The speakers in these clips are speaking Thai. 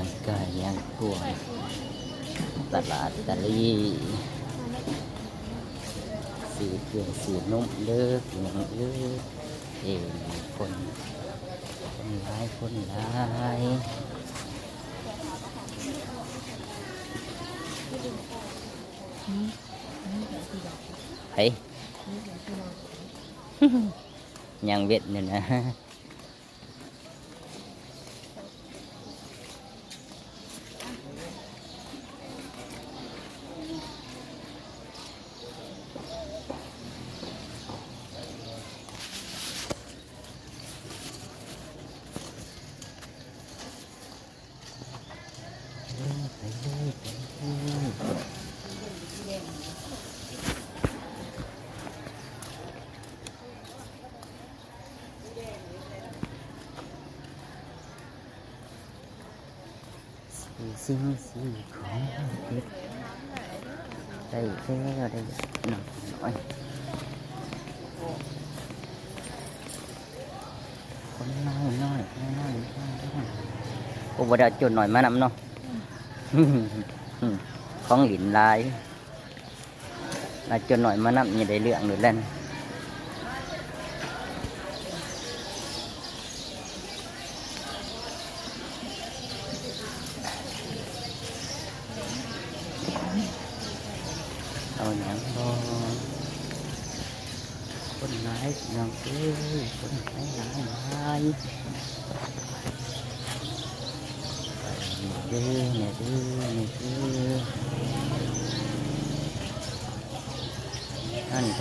ยังไก่ยังถั่วตลาดตะลีสีเกลือสีนุ่มเลิกยังเลิกเองคนคนร้ายคนร้ายเฮ้ยยังเบ็ดเนี่ยนะ สีสิ่งสีของเพชรได้แล้วได้หน่อยหน่อยคนน้อยน้อยน้อยน้อยน้อยโอ้บ่ได้จุดหน่อยมานำเนาะ ของหลินลายมาจนหน่อยมานับนี่ได้เรื่องหรือเล่นเอาอย่างบอคนร้ายน้องเอ้ยคนร้ายร้ายร้ายเด้อเนี่ยเด้อเนี่ยเด้อนั่นใ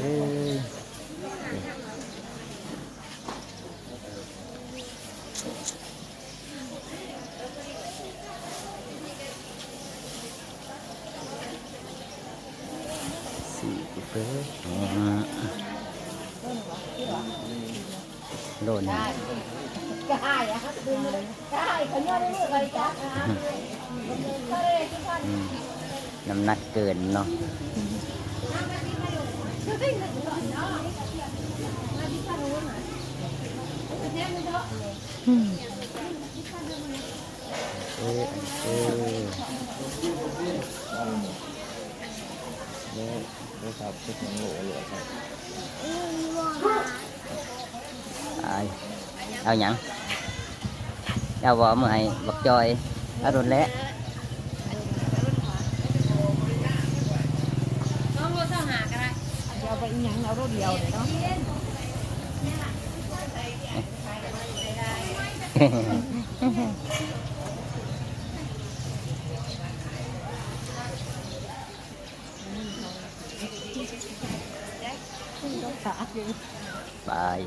เอ้ยสี่เป๊ะโดนได้อะครับได้ขยอะได้เลยจ้าน้ำหนักเกินเนาะ เออเออเนี่ยนี่ครับชุดของหนูเหลือครับ ai ao nhận ao vợ mày bật chơi ở đồn lé น้องรถเท่าหากันได้เอาไปอีห ยังเอารถเดียวเนาะ bài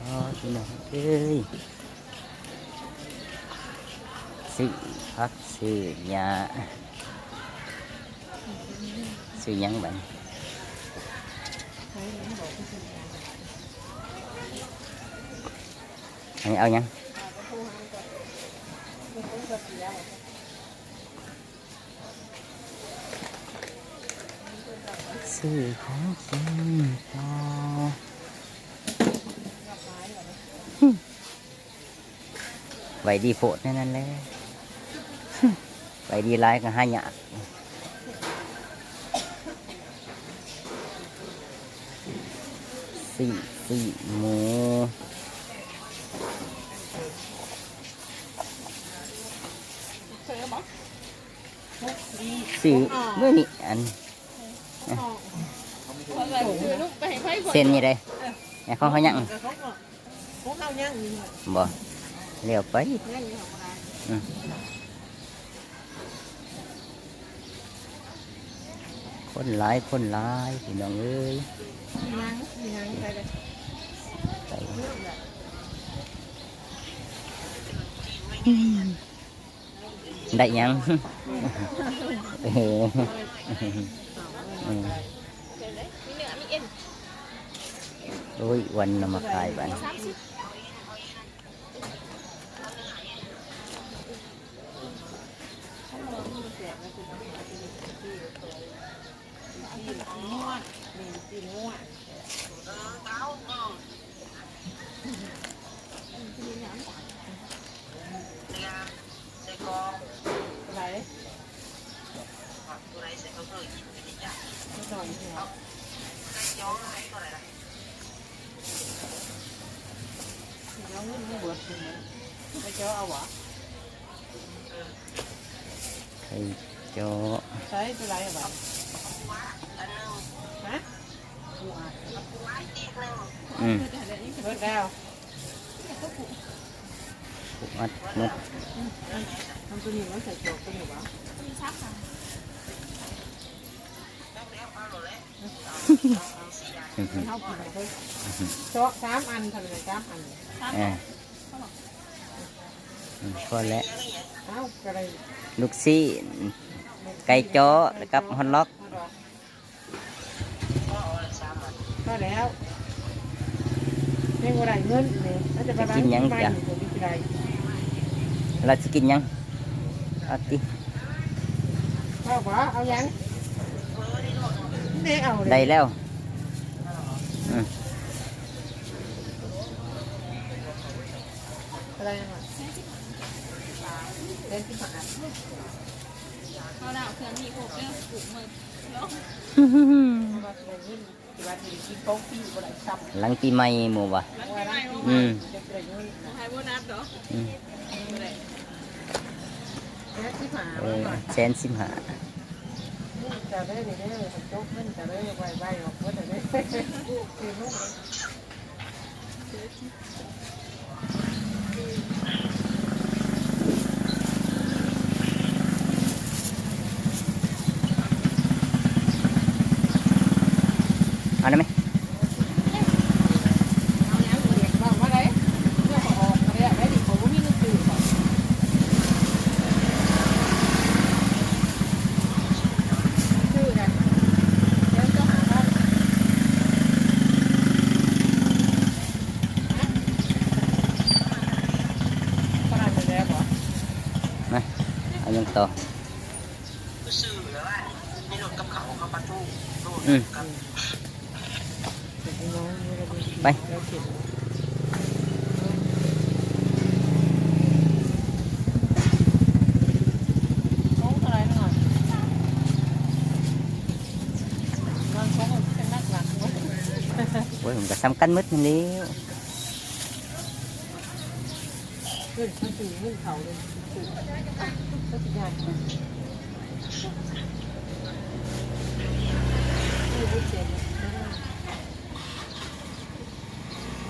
đó chị nào ơi sự phát sự nhà sự nhắn bệnh anh ơi nha sự khó sinh to vậy đi phộn nên ăn lên vậy đi lái cả hai nhạn nhạc xị xị mù xị mới nị anh เส้นนี่เลยเนี่ยเขาเขายังของเขายังอยู่บ่เลี้ยวไป ยังอยู่ของอะไร คนหลายคนหลายพี่น้องเอ้ยยังยังใครเลยไปได้ยังเอออืมโอ้ยวันนำมาขายบ้าน สามสิบอะไรหน่อยหัวย้อมเงินไม่เบิดเลยนะไปเจ้าเอ อืมเบิดแล้วผูกมัดมดทำตัวนี้มันใส่โจกตัวนี้วะเท่างไหนเฮ้ยโจกสามอันทำไมสามอันสามอ่าอืมพอแล้วเอ้ากระไรลูกซี่ไก่จาะแล้วกับฮอนล็อกก็แล้ว ไม่ว่าไรเงินเลยน่าจะไปร้านที่ไม่อยู่ตรงนี้ไรเราจะกินยังเอาติเอาหวะเอายังนี่เอาเลได้ยแล้วอืมอะไรอะเล่นที่หาเขาดาวเครื่องมีหกเรื่องปลูกมือแล้วเพราะว่าเงินที่ วันนี้กินโต๊ะพี่บ่ได้ซ้ำหลังปีใหม่หมู่วะแล้วไม่ไม่ว่าอืมเด็กเลยเงินไฮโบนัสเหรออืมเล่นที่หาเออก่อนแสนสิบห้าจะได้ได้ได้โต๊ะเงินจะได้ไวไวออกก็จะได้คือลูก เอาได้ไหม เอาแล้วเด็กบอกว่าไรเรื่องออกมาเนี่ยไอ้ดิเขาไม่มีเงินซื้อก่อนชื่อนะแล้วจะหาได้ขนาดนี้แล้วเหรอ มาเอายังต่อ ซื้อแล้วว่าในรถกับเขาเขาประตูโดด อืม กับ ไป โค้งอะไรหน่อยนอนโค้งเป็นนักหลักเว้ย โอ้ย ผมก็ซ้ำกันหมืดนั่นแหล้วขึ้นมันถึงขึ้นเขาเลยถึงก็สิยากนี่ไม่เจ็บนะ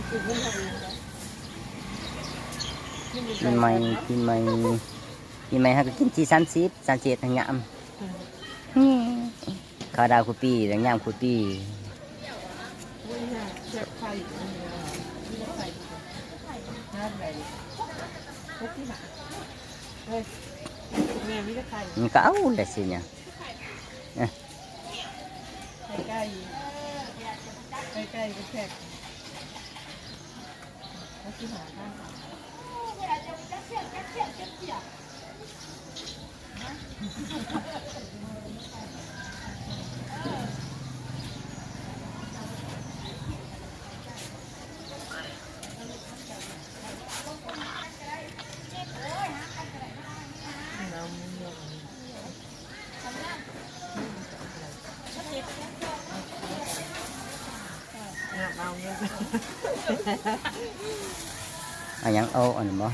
คือขึ้นเขาเองนะปีใหม่ปีใหม่ปีใหม่ฮะก็กินที่สามสิบสามเจ็ดทางยามข้าวดาวคุปีทางยามคุปีโอ้ ยน่าเจ็บไข้อันเดียวนี่ไข้น่าไหนพวกที่หมาเฮ้ยแม่ไม่ได้ไข้ มันก็เอาแต่สิเนี่ย ใกล้ใกล้ใกล้ใกล้ก็แค่พวกที่หมาข้าง เอาเงิน เอาหยังเอาอันนั้นบ่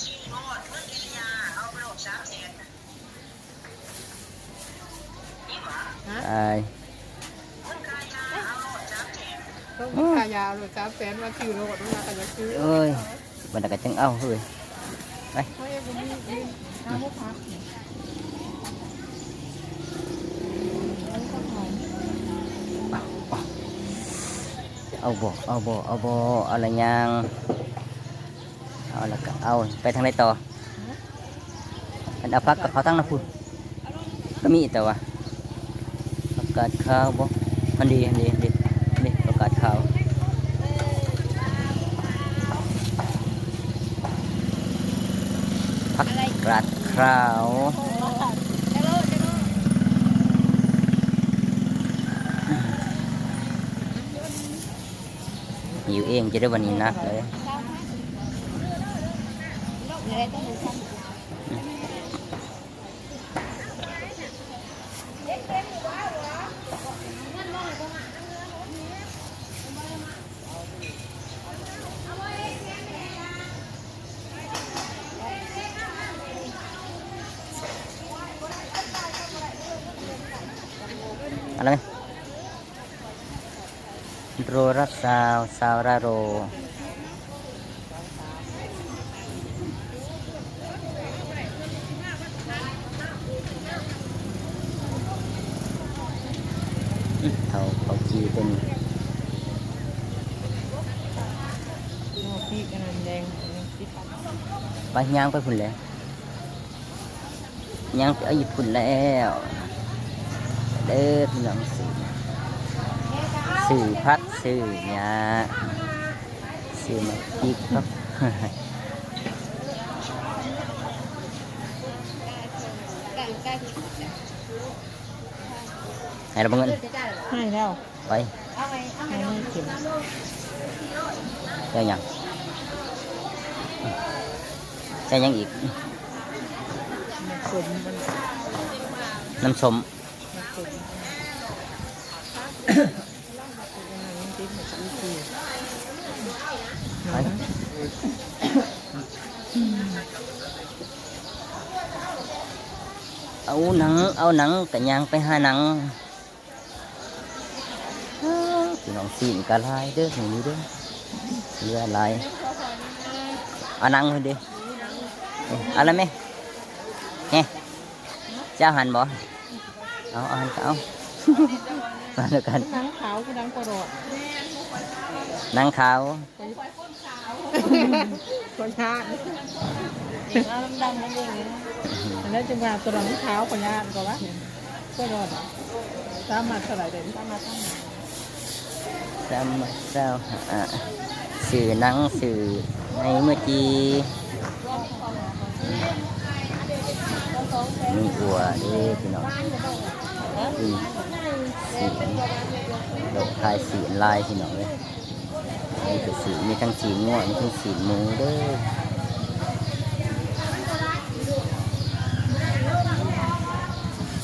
ชีโนดเมื่อกิริยาเอาไปโหลดสามแสนนี่หว่าไอ้ายเมื่อกายาเอาโหลดสามแสนต้องขายาวเลยสามแสนมาคิวโลดมาแต่จะซื้อเอ้ยบันดาก็จังเอาเฮ้ย เขาเองมีมีน้ำมะพร้าวเอาบ่เอาบ่เอาบ่เอาอะไรยังเอาล้วก็เอาไปทางไหนต่อมันเอาพักกับเขาตั้งนะพุ่นก็มีแต่ว่าประกาศข่าวบ่มันดีอันดีอันดีอันดีประกาศข่าว เรัด คราวหิวเองจะได้วันนี้นักเลย โรรัสซาวซาวราโร เขาเขาจีเป็นพี่กันแดงไปย่างไปพุ่นแล้วย่างไปอาญี่ปุ่นแล้ว เด้อพี่น้องสื่อ สื่อพัดสื่อหยาสื่อมาจิกครับให้เราเบิ่งเงินให้แล้วไปให้ไม่เข็มใช่ยังใช่ยังอีกมันสมมันน้ำส้มมันสม มันติดมันติดคือไปเอาหนัง เอาหนังกับยางไปหาหนังพี่น้องสีนกะลายเด้อหนูนี้เด้อเรือลายเอาหนังเลยดิเอาอะไรไหมเฮ้เจ้าหันบ่เอาเอาหันเอา มาแล้วกันนังขาวคือนังกระโดดหนังขาวคนชาติเอาดำๆนั่นเองอันนั้นจึงว่าตัวนังขาวคนชาติก็ว่าก็โดดตามมาเท่าไหร่เด่นตามมาตั้งสามเจ้าหาสื่อหนังสื่อในเมื่อกี้มีอัวเด้พี่น้อง สีดอกทายสีลายพี่น้องเลยมีแต่สีมีทั้งสีม่วงมีทั้งสีมูเด้อ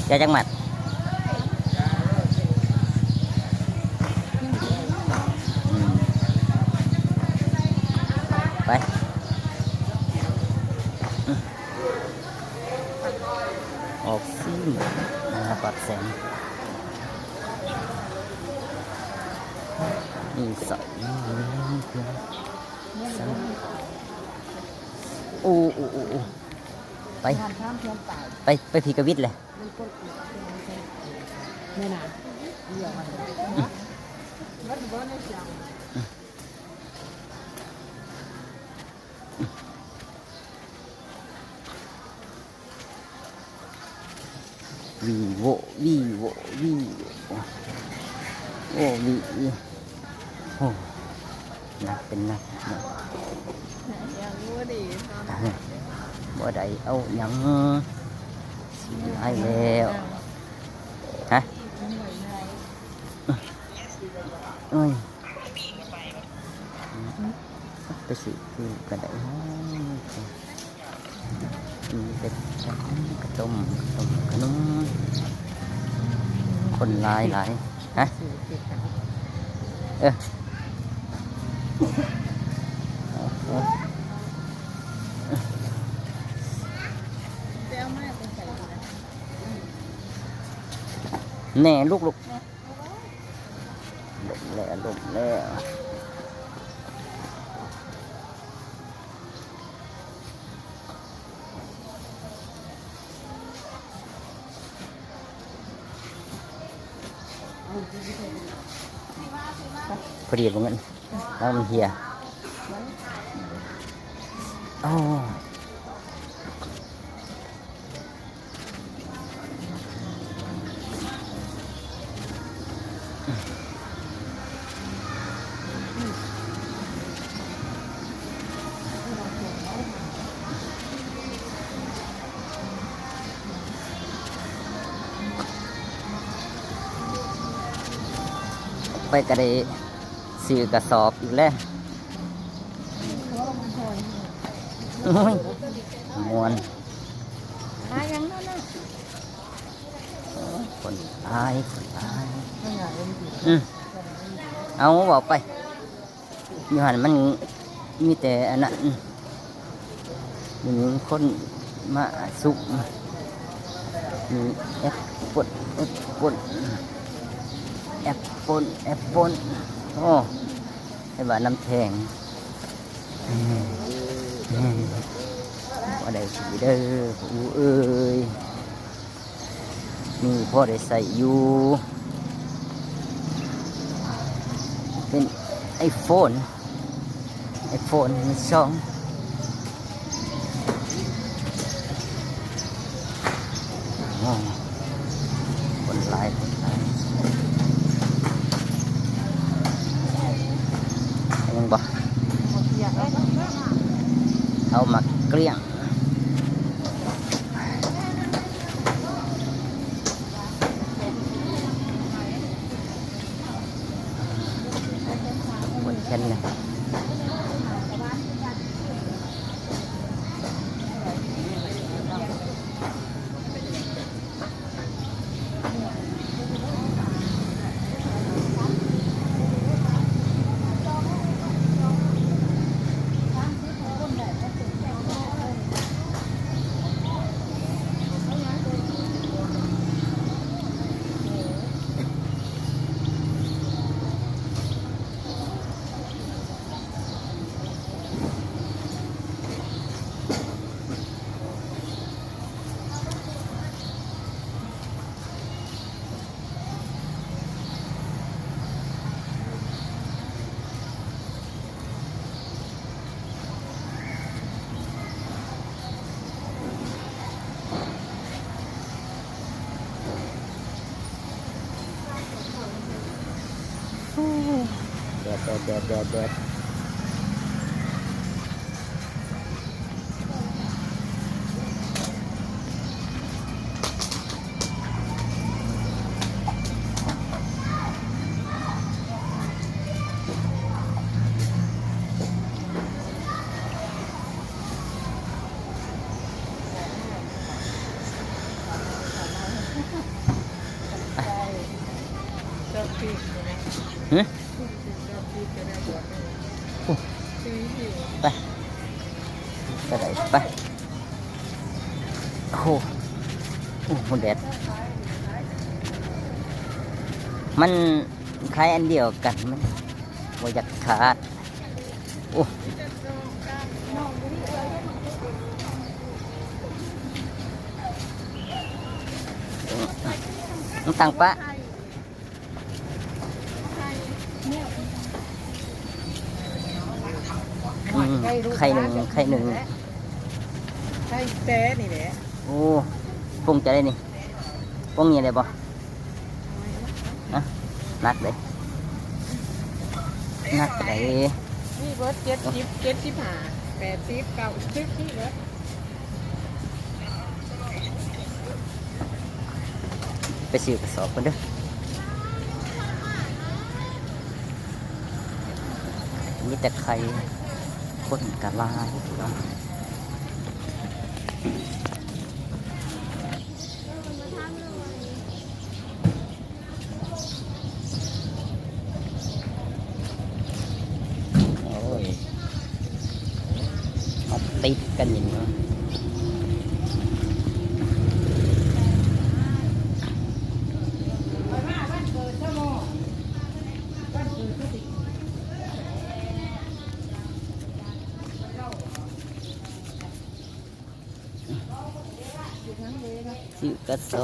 จะจังหมัดไปออกซิ นะครับปัดแสงนี่สอยนี่เลี้ยงเพื่อนสองโอ้โอ้โอ้โอ้ไปทานข้ามเพียงตายไป ไปพีกวิทย์เลยไม่นาน วีโววีโววีโวโอวีโอ้นักเป็นนักนักยังรู้ดีบ่ได้เอายังสิให้แล้วฮะเอ้ยไปสิคือกันได้ ฮะมีแต่กระต้มกระต้มขนมคนหลายหลายฮะเออแน่ลูกลูกลมแล้วลมแล้ว พอดีบ่เงินแล้วมันเฮียไปกระเด ซื้อกระสอบอีกแล้วมวนมายังนั่นน่ะคนตายคนตายเอาบอกไปยู่หันมันมีแต่อันนั้นมีคนมาสุกมีแอปเปิลแอปเปิลแอปเปิลแอปเปิล โอ้ให้บ้านน้ำแข็งอืมอืมว่าได้สีเด้อผู้เอ้ยนี่พ่อได้ใส่อยู่เป็นไอโฟนไอโฟนมีช่องโอ้คนหลายคนหลายยังบ่ อยากได้ เอามาเกลี้ยงบนแค่นี้ แดดแอันเดียวกันมันว่าอยากขาดโอ้ต้องตังปะอืมไข่หนึ่งไข่หนึ่งใช่แต้นี่แหละโอ้ปรุงจะได้นี่ปรุงยังไงบ่นะนักเลย นักเลยนี่เบิร์ดเจ็ดสิบเจ็ดสิบห้าแปดสิบเก้าสิบนี่เบิร์ดไปซื้อกระสอบกันเด้อมีแต่ใครคนกะลายเนาะโอ้ยมาติดกันอย่างนี้ ซื้อกระส